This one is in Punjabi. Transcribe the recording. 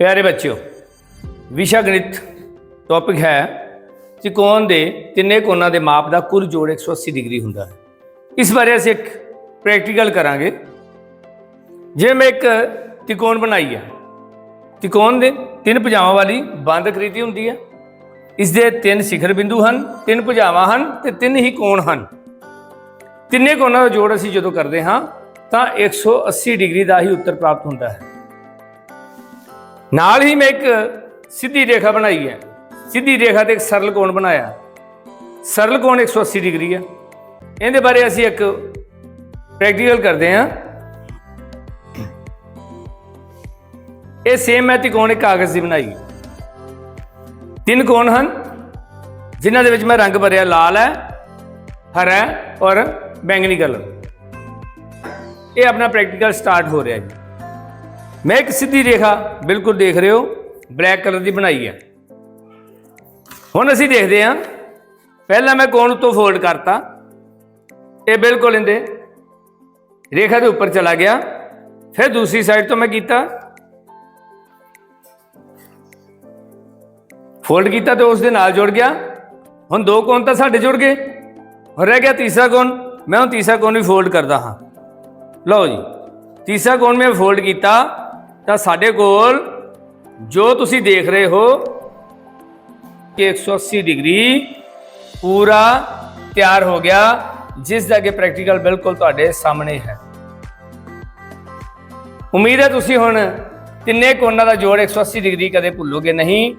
ਪਿਆਰੇ ਬੱਚਿਓ, ਵਿਸ਼ਾ ਗਣਿਤ ਟੌਪਿਕ ਹੈ ਤਿਕੋਣ ਦੇ ਤਿੰਨੇ ਕੋਣਾਂ ਦੇ ਮਾਪ ਦਾ ਕੁੱਲ ਜੋੜ 180 ਡਿਗਰੀ ਹੁੰਦਾ ਹੈ। ਇਸ ਬਾਰੇ ਅਸੀਂ ਇੱਕ ਪ੍ਰੈਕਟੀਕਲ ਕਰਾਂਗੇ। ਜੇ ਮੈਂ ਇੱਕ ਤਿਕੋਣ ਬਣਾਈ ਹੈ ਤਿਕੋਣ ਦੇ ਤਿੰਨ ਭੁਜਾਵਾਂ ਵਾਲੀ ਬੰਦ ਆਕ੍ਰਿਤੀ ਹੁੰਦੀ ਹੈ। ਇਸ ਦੇ ਤਿੰਨ ਸਿਖਰ ਬਿੰਦੂ ਹਨ, ਤਿੰਨ ਭੁਜਾਵਾਂ ਹਨ ਤੇ ਤਿੰਨ ਹੀ ਕੋਣ ਹਨ। ਤਿੰਨੇ ਕੋਣਾਂ ਦਾ ਜੋੜ ਅਸੀਂ ਜਦੋਂ ਕਰਦੇ ਹਾਂ, ਤਾਂ 180 ਡਿਗਰੀ ਦਾ ਹੀ ਉੱਤਰ ਪ੍ਰਾਪਤ ਹੁੰਦਾ ਹੈ। ਨਾਲ ਹੀ ਮੈਂ ਇੱਕ ਸਿੱਧੀ ਰੇਖਾ ਬਣਾਈ ਹੈ। ਸਿੱਧੀ ਰੇਖਾ ਤੇ ਇੱਕ ਸਰਲ ਕੋਣ ਬਣਾਇਆ। ਸਰਲ ਕੋਣ 180 ਡਿਗਰੀ ਹੈ ਇਹਦੇ ਬਾਰੇ ਅਸੀਂ ਇੱਕ ਪ੍ਰੈਕਟੀਕਲ ਕਰਦੇ ਹਾਂ। ਇਹ ਸੇਮ ਮੈਂ ਤਿਕੋਣ ਇੱਕ ਕਾਗਜ਼ ਦੀ ਬਣਾਈ। ਤਿੰਨ ਕੋਣ ਹਨ, ਜਿਨ੍ਹਾਂ ਦੇ ਵਿੱਚ ਮੈਂ ਰੰਗ ਭਰਿਆ ਲਾਲ ਹੈ, ਹਰਾ ਹੈ ਔਰ ਬੈਂਗਨੀ ਕਲਰ ਇਹ ਆਪਣਾ ਪ੍ਰੈਕਟੀਕਲ ਸਟਾਰਟ ਹੋ ਰਿਹਾ ਜੀ। ਮੈਂ ਇੱਕ ਸਿੱਧੀ ਰੇਖਾ ਬਿਲਕੁਲ ਦੇਖ ਰਹੇ ਹੋ ਬਲੈਕ ਕਲਰ ਦੀ ਬਣਾਈ ਹੈ। ਹੁਣ ਅਸੀਂ ਦੇਖਦੇ ਹਾਂ, ਪਹਿਲਾਂ ਮੈਂ ਕੋਣ ਤੋਂ ਫੋਲਡ ਕਰਤਾ। ਇਹ ਬਿਲਕੁਲ ਇਹਦੇ ਰੇਖਾ ਦੇ ਉੱਪਰ ਚਲਾ ਗਿਆ। ਫਿਰ ਦੂਸਰੀ ਸਾਈਡ ਤੋਂ ਮੈਂ ਕੀਤਾ। ਫੋਲਡ ਕੀਤਾ ਤੇ ਉਸ ਦੇ ਨਾਲ ਜੁੜ ਗਿਆ। ਹੁਣ ਦੋ ਕੋਣ ਤਾਂ ਸਾਡੇ ਜੁੜ ਗਏ। ਹੁਣ ਰਹਿ ਗਿਆ ਤੀਸਰਾ ਕੋਣ। ਮੈਂ ਹੁਣ ਤੀਸਰਾ ਕੋਣ ਵੀ ਫੋਲਡ ਕਰਦਾ ਹਾਂ। ਲਓ ਜੀ, ਤੀਸਰਾ ਕੋਣ ਮੈਂ ਫੋਲਡ ਕੀਤਾ। ਤਾਂ ਸਾਡੇ ਕੋਲ ਜੋ ਤੁਸੀਂ ਦੇਖ ਰਹੇ ਹੋ ਕਿ 180 ਡਿਗਰੀ ਪੂਰਾ ਤਿਆਰ ਹੋ ਗਿਆ, ਜਿਸ ਦਾ ਕਿ ਪ੍ਰੈਕਟੀਕਲ ਬਿਲਕੁਲ ਤੁਹਾਡੇ ਸਾਹਮਣੇ ਹੈ। ਉਮੀਦ ਹੈ ਤੁਸੀਂ ਹੁਣ ਤਿੰਨੇ ਕੋਨਾਂ ਦਾ ਜੋੜ 180 ਡਿਗਰੀ ਕਦੇ ਭੁੱਲੋਗੇ ਨਹੀਂ।